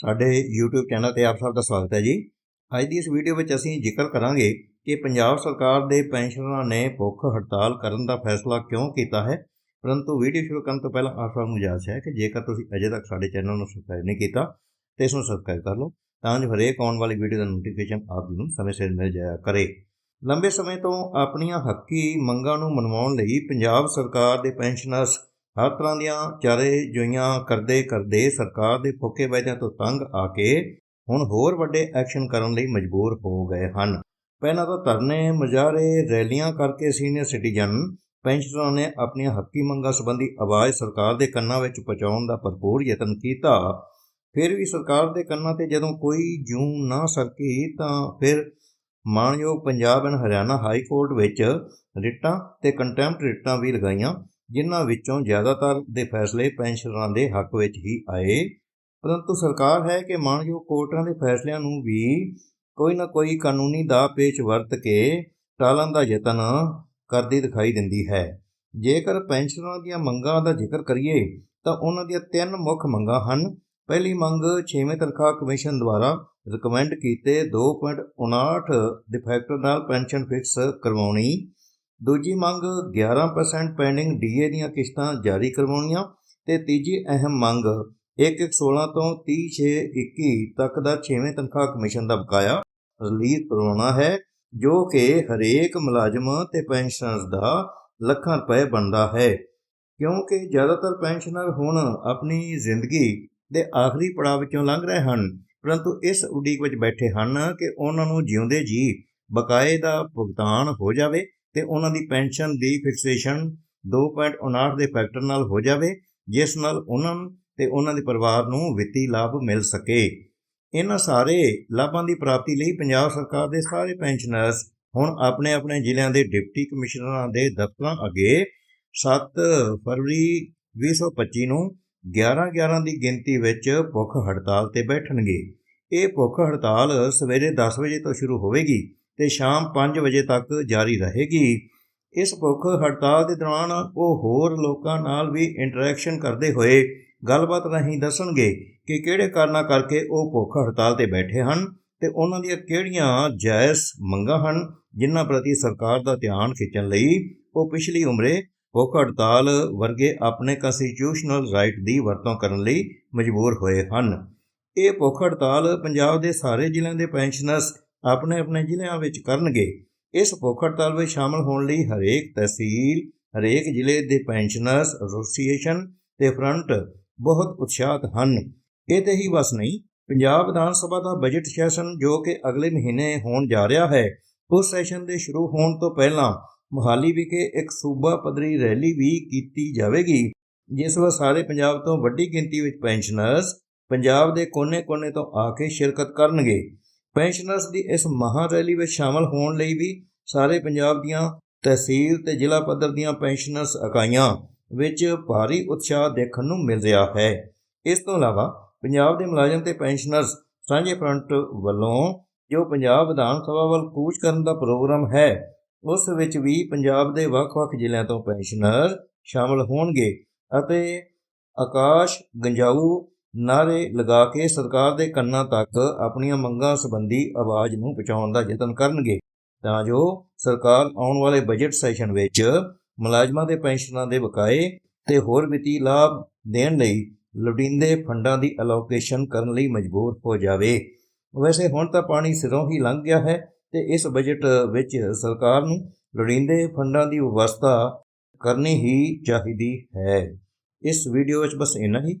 ਸਾਡੇ YouTube channel ਤੇ ਆਪ ਸਭ ਦਾ ਸਵਾਗਤ ਹੈ ਜੀ। ਅੱਜ ਦੀ ਇਸ ਵੀਡੀਓ ਵਿੱਚ ਅਸੀਂ ਜ਼ਿਕਰ ਕਰਾਂਗੇ ਕਿ ਪੰਜਾਬ ਸਰਕਾਰ ਦੇ ਪੈਨਸ਼ਨਰਾਂ ਨੇ ਭੁੱਖ ਹੜਤਾਲ ਕਰਨ ਦਾ ਫੈਸਲਾ ਕਿਉਂ ਕੀਤਾ ਹੈ। ਪਰੰਤੂ ਵੀਡੀਓ ਸ਼ੁਰੂ ਕਰਨ ਤੋਂ ਪਹਿਲਾਂ ਆਪ ਸਭ ਨੂੰ ਗੁਜ਼ਾਰਿਸ਼ ਹੈ ਕਿ ਜੇਕਰ ਤੁਸੀਂ ਅਜੇ ਤੱਕ ਸਾਡੇ ਚੈਨਲ ਨੂੰ ਸਬਸਕ੍ਰਾਈਬ ਨਹੀਂ ਕੀਤਾ, ਤੇ ਇਸ ਨੂੰ ਸਬਸਕ੍ਰਾਈਬ ਕਰ ਲਓ, ਤਾਂ ਜੋ ਹਰੇਕ ਆਉਣ ਵਾਲੀ ਵੀਡੀਓ ਦਾ ਨੋਟੀਫਿਕੇਸ਼ਨ ਆਪ ਜੀ ਨੂੰ ਸਮੇਂ ਸਿਰ ਮਿਲ ਜਾਇਆ ਕਰੇ। ਲੰਬੇ ਸਮੇਂ ਤੋਂ ਆਪਣੀਆਂ ਹੱਕੀ ਮੰਗਾਂ ਨੂੰ ਮਨਵਾਉਣ ਲਈ ਪੰਜਾਬ ਸਰਕਾਰ ਦੇ ਪੈਨਸ਼ਨਰਸ ਹਰ ਤਰ੍ਹਾਂ ਦੀਆਂ ਚਾਰੇ ਜੋਈਆਂ ਕਰਦੇ ਕਰਦੇ ਸਰਕਾਰ ਦੇ ਫੋਕੇ ਵਾਅਦਿਆਂ ਤੋਂ ਤੰਗ ਆ ਕੇ ਹੁਣ ਹੋਰ ਵੱਡੇ ਐਕਸ਼ਨ ਕਰਨ ਲਈ ਮਜਬੂਰ ਹੋ ਗਏ ਹਨ। ਪਹਿਲਾਂ ਤਾਂ ਧਰਨੇ, ਮੁਜ਼ਾਹਰੇ, ਰੈਲੀਆਂ ਕਰਕੇ ਸੀਨੀਅਰ ਸਿਟੀਜ਼ਨ, ਪੈਨਸ਼ਨਰਾਂ ਨੇ ਆਪਣੀਆਂ ਹੱਕੀ ਮੰਗਾਂ ਸੰਬੰਧੀ ਆਵਾਜ਼ ਸਰਕਾਰ ਦੇ ਕੰਨਾਂ ਵਿੱਚ ਪਹੁੰਚਾਉਣ ਦਾ ਭਰਪੂਰ ਯਤਨ ਕੀਤਾ। ਫਿਰ ਵੀ ਸਰਕਾਰ ਦੇ ਕੰਨਾਂ ਤੇ ਜਦੋਂ ਕੋਈ ਜੂੰ ਨਾ ਸਰਕੀ ਤਾਂ ਫਿਰ ਮਾਣਯੋਗ Punjab and Haryana high court ਵਿੱਚ ਰਿਟਾਂ ਤੇ ਕੰਟੈਂਪਟ ਰਿਟਾਂ ਵੀ ਲਗਾਈਆਂ। ਜਿਨ੍ਹਾਂ ਵਿੱਚੋਂ ਜ਼ਿਆਦਾਤਰ ਦੇ ਫੈਸਲੇ ਪੈਨਸ਼ਨਰਾਂ ਦੇ ਹੱਕ ਵਿੱਚ ਹੀ ਆਏ। ਪਰੰਤੂ ਸਰਕਾਰ ਹੈ ਕਿ ਮਾਣਯੋਗ ਕੋਰਟਾਂ ਦੇ ਫੈਸਲਿਆਂ ਨੂੰ ਵੀ ਕੋਈ ਨਾ ਕੋਈ ਕਾਨੂੰਨੀ ਦਾ ਪੇਚ ਵਰਤ ਕੇ ਟਾਲਣ ਦਾ ਯਤਨ ਕਰਦੀ ਦਿਖਾਈ ਦਿੰਦੀ ਹੈ। ਜੇਕਰ ਪੈਨਸ਼ਨਰਾਂ ਦੀਆਂ ਮੰਗਾਂ ਦਾ ਜ਼ਿਕਰ ਕਰੀਏ, ਤਾਂ ਉਹਨਾਂ ਦੀਆਂ ਤਿੰਨ ਮੁੱਖ ਮੰਗਾਂ ਹਨ। ਪਹਿਲੀ ਮੰਗ 6ਵੇਂ ਤਨਖਾਹ ਕਮਿਸ਼ਨ ਦੁਆਰਾ ਰეკਮੈਂਡ ਕੀਤੇ 2.59 ਦੇ ਫੈਕਟਰ ਨਾਲ ਪੈਨਸ਼ਨ ਫਿਕਸ ਕਰਵਾਉਣੀ। ਦੂਜੀ ਮੰਗ 11% ਪੈਂਡਿੰਗ ਡੀਏ ਦੀਆਂ ਕਿਸ਼ਤਾਂ ਜਾਰੀ ਕਰਵਾਉਣੀਆਂ ਤੇ ਤੀਜੀ ਅਹਿਮ ਮੰਗ 1116 ਤੋਂ 30621 ਤੱਕ ਦਾ 6ਵੇਂ ਤਨਖਾਹ ਕਮਿਸ਼ਨ ਦਾ ਬਕਾਇਆ ਰਿਲੀਜ਼ ਕਰਵਾਉਣਾ ਹੈ, ਜੋ ਕਿ ਹਰੇਕ ਮੁਲਾਜ਼ਮ ਤੇ ਪੈਨਸ਼ਨਰਸ ਦਾ ਲੱਖਾਂ ਰੁਪਏ ਬਣਦਾ ਹੈ। ਕਿਉਂਕਿ ਜ਼ਿਆਦਾਤਰ ਪੈਨਸ਼ਨਰ ਹੁਣ ਆਪਣੀ ਜ਼ਿੰਦਗੀ ਦੇ ਆਖਰੀ ਪੜਾਅ ਵਿੱਚੋਂ ਲੰਘ ਰਹੇ ਹਨ, ਪਰੰਤੂ ਇਸ ਉਡੀਕ ਵਿੱਚ ਬੈਠੇ ਹਨ ਕਿ ਉਹਨਾਂ ਨੂੰ ਜਿਉਂਦੇ ਜੀ ਬਕਾਏ ਦਾ ਭੁਗਤਾਨ ਹੋ ਜਾਵੇ ਤੇ ਉਹਨਾਂ ਦੀ ਪੈਨਸ਼ਨ ਦੀ ਫਿਕਸੇਸ਼ਨ 2.59 ਦੇ ਫੈਕਟਰ ਨਾਲ ਹੋ ਜਾਵੇ, ਜਿਸ ਨਾਲ ਉਹਨਾਂ ਨੂੰ ਤੇ ਉਹਨਾਂ ਦੇ ਪਰਿਵਾਰ ਨੂੰ ਵਿੱਤੀ ਲਾਭ ਮਿਲ ਸਕੇ। ਇਹਨਾਂ ਸਾਰੇ ਲਾਭਾਂ ਦੀ ਪ੍ਰਾਪਤੀ ਲਈ ਪੰਜਾਬ ਸਰਕਾਰ ਦੇ ਸਾਰੇ ਪੈਨਸ਼ਨਰਸ ਹੁਣ ਆਪਣੇ ਆਪਣੇ ਜ਼ਿਲ੍ਹਿਆਂ ਦੇ ਡਿਪਟੀ ਕਮਿਸ਼ਨਰਾਂ ਦੇ ਦਫ਼ਤਰਾਂ ਅੱਗੇ 7 ਫਰਵਰੀ 2025 ਨੂੰ 11-11 ਦੀ ਗਿਣਤੀ ਵਿੱਚ ਭੁੱਖ ਹੜਤਾਲ ਤੇ ਬੈਠਣਗੇ। ਇਹ ਭੁੱਖ ਹੜਤਾਲ ਸਵੇਰੇ 10 ਵਜੇ ਤੋਂ ਸ਼ੁਰੂ ਹੋਵੇਗੀ। ਤੇ ਸ਼ਾਮ 5 ਵਜੇ ਤੱਕ ਜਾਰੀ ਰਹੇਗੀ। ਇਸ ਭੁੱਖ ਹੜਤਾਲ ਦੇ ਦੌਰਾਨ ਉਹ ਹੋਰ ਲੋਕਾਂ ਨਾਲ ਵੀ ਇੰਟਰੈਕਸ਼ਨ ਕਰਦੇ ਹੋਏ ਗੱਲਬਾਤ ਰਾਹੀਂ ਦੱਸਣਗੇ ਕਿ ਕਿਹੜੇ ਕਾਰਨਾਂ ਕਰਕੇ ਉਹ ਭੁੱਖ ਹੜਤਾਲ ਤੇ ਬੈਠੇ ਹਨ ਤੇ ਉਹਨਾਂ ਦੀਆਂ ਕਿਹੜੀਆਂ ਜਾਇਜ਼ ਮੰਗਾਂ ਹਨ, ਜਿਨ੍ਹਾਂ ਪ੍ਰਤੀ ਸਰਕਾਰ ਦਾ ਧਿਆਨ ਖਿੱਚਣ ਲਈ ਉਹ ਪਿਛਲੀ ਉਮਰੇ ਭੁੱਖ ਹੜਤਾਲ ਵਰਗੇ ਆਪਣੇ ਕਨਸਟੀਟਿਊਸ਼ਨਲ ਰਾਈਟ ਦੀ ਵਰਤੋਂ ਕਰਨ ਲਈ ਮਜਬੂਰ ਹੋਏ ਹਨ। ਇਹ ਭੁੱਖ ਹੜਤਾਲ ਪੰਜਾਬ ਦੇ ਸਾਰੇ ਜ਼ਿਲ੍ਹਿਆਂ ਦੇ ਪੈਨਸ਼ਨਰਸ ਆਪਣੇ ਆਪਣੇ ਜ਼ਿਲ੍ਹਿਆਂ ਵਿੱਚ ਕਰਨਗੇ। ਇਸ ਭੁੱਖ ਤਾਲ ਵਿੱਚ ਸ਼ਾਮਲ ਹੋਣ ਲਈ ਹਰੇਕ ਤਹਿਸੀਲ, ਹਰੇਕ ਜ਼ਿਲ੍ਹੇ ਦੇ ਪੈਨਸ਼ਨਰਸ, ਐਸੋਸੀਏਸ਼ਨ ਤੇ ਫਰੰਟ ਬਹੁਤ ਉਤਸ਼ਾਹਤ ਹਨ। ਇਹ ਤੇ ਹੀ ਬਸ ਨਹੀਂ, ਪੰਜਾਬ ਵਿਧਾਨ ਸਭਾ ਦਾ ਬਜਟ ਸੈਸ਼ਨ ਜੋ ਕਿ ਅਗਲੇ ਮਹੀਨੇ ਹੋਣ ਜਾ ਰਿਹਾ ਹੈ, ਉਸ ਸੈਸ਼ਨ ਦੇ ਸ਼ੁਰੂ ਹੋਣ ਤੋਂ ਪਹਿਲਾਂ ਮੁਹਾਲੀ ਵਿਖੇ ਇੱਕ ਸੂਬਾ ਪੱਧਰੀ ਰੈਲੀ ਵੀ ਕੀਤੀ ਜਾਵੇਗੀ, ਜਿਸ ਵਿੱਚ ਸਾਰੇ ਪੰਜਾਬ ਤੋਂ ਵੱਡੀ ਗਿਣਤੀ ਵਿੱਚ ਪੈਨਸ਼ਨਰਸ ਪੰਜਾਬ ਦੇ ਕੋਨੇ-ਕੋਨੇ ਤੋਂ ਆ ਕੇ ਸ਼ਿਰਕਤ ਕਰਨਗੇ। ਪੈਨਸ਼ਨਰਸ ਦੀ ਇਸ ਮਹਾਂ ਰੈਲੀ ਵਿੱਚ ਸ਼ਾਮਲ ਹੋਣ ਲਈ ਵੀ ਸਾਰੇ ਪੰਜਾਬ ਦੀਆਂ ਤਹਿਸੀਲ ਤੇ ਜ਼ਿਲ੍ਹਾ ਪੱਧਰ ਦੀਆਂ ਪੈਨਸ਼ਨਰਸ ਇਕਾਈਆਂ ਵਿੱਚ ਭਾਰੀ ਉਤਸ਼ਾਹ ਦੇਖਣ ਨੂੰ ਮਿਲ ਰਿਹਾ ਹੈ। ਇਸ ਤੋਂ ਇਲਾਵਾ ਪੰਜਾਬ ਦੇ ਮੁਲਾਜ਼ਮ ਤੇ ਪੈਨਸ਼ਨਰਸ ਸਾਂਝੇ ਫਰੰਟ ਵੱਲੋਂ ਜੋ ਪੰਜਾਬ ਵਿਧਾਨ ਸਭਾ ਵੱਲ ਕੂਚ ਕਰਨ ਦਾ ਪ੍ਰੋਗਰਾਮ ਹੈ, ਉਸ ਵਿੱਚ ਵੀ ਪੰਜਾਬ ਦੇ ਵੱਖ-ਵੱਖ ਜ਼ਿਲ੍ਹਿਆਂ ਤੋਂ ਪੈਨਸ਼ਨਰ ਸ਼ਾਮਲ ਹੋਣਗੇ ਅਤੇ ਆਕਾਸ਼ ਗੰਜਾਊ ਨਾਰੇ ਲਗਾ ਕੇ ਸਰਕਾਰ ਦੇ ਕੰਨਾਂ ਤੱਕ ਆਪਣੀਆਂ ਮੰਗਾਂ ਸੰਬੰਧੀ ਆਵਾਜ਼ ਨੂੰ ਪਹੁੰਚਾਉਣ ਦਾ ਯਤਨ ਕਰਨਗੇ। ਤਾਂ ਜੋ ਸਰਕਾਰ ਆਉਣ ਵਾਲੇ ਬਜਟ ਸੈਸ਼ਨ ਵਿੱਚ ਮੁਲਾਜ਼ਮਾਂ ਦੇ ਪੈਨਸ਼ਨਾਂ ਦੇ ਬਕਾਏ ਤੇ ਹੋਰ ਵਿੱਤੀ ਲਾਭ ਦੇਣ ਲਈ ਲੋੜੀਂਦੇ ਫੰਡਾਂ ਦੀ ਅਲੋਕੇਸ਼ਨ ਕਰਨ ਲਈ ਮਜਬੂਰ ਹੋ ਜਾਵੇ। ਵੈਸੇ ਹੁਣ ਤਾਂ ਪਾਣੀ ਸਿਰੋਂ ਹੀ ਲੰਘ ਗਿਆ ਹੈ ਤੇ ਇਸ ਬਜਟ ਵਿੱਚ ਸਰਕਾਰ ਨੂੰ ਲੋੜੀਂਦੇ ਫੰਡਾਂ ਦੀ ਵਿਵਸਥਾ ਕਰਨੀ ਹੀ ਚਾਹੀਦੀ ਹੈ। ਇਸ ਵੀਡੀਓ ਵਿੱਚ ਬਸ ਇੰਨਾ ਹੀ।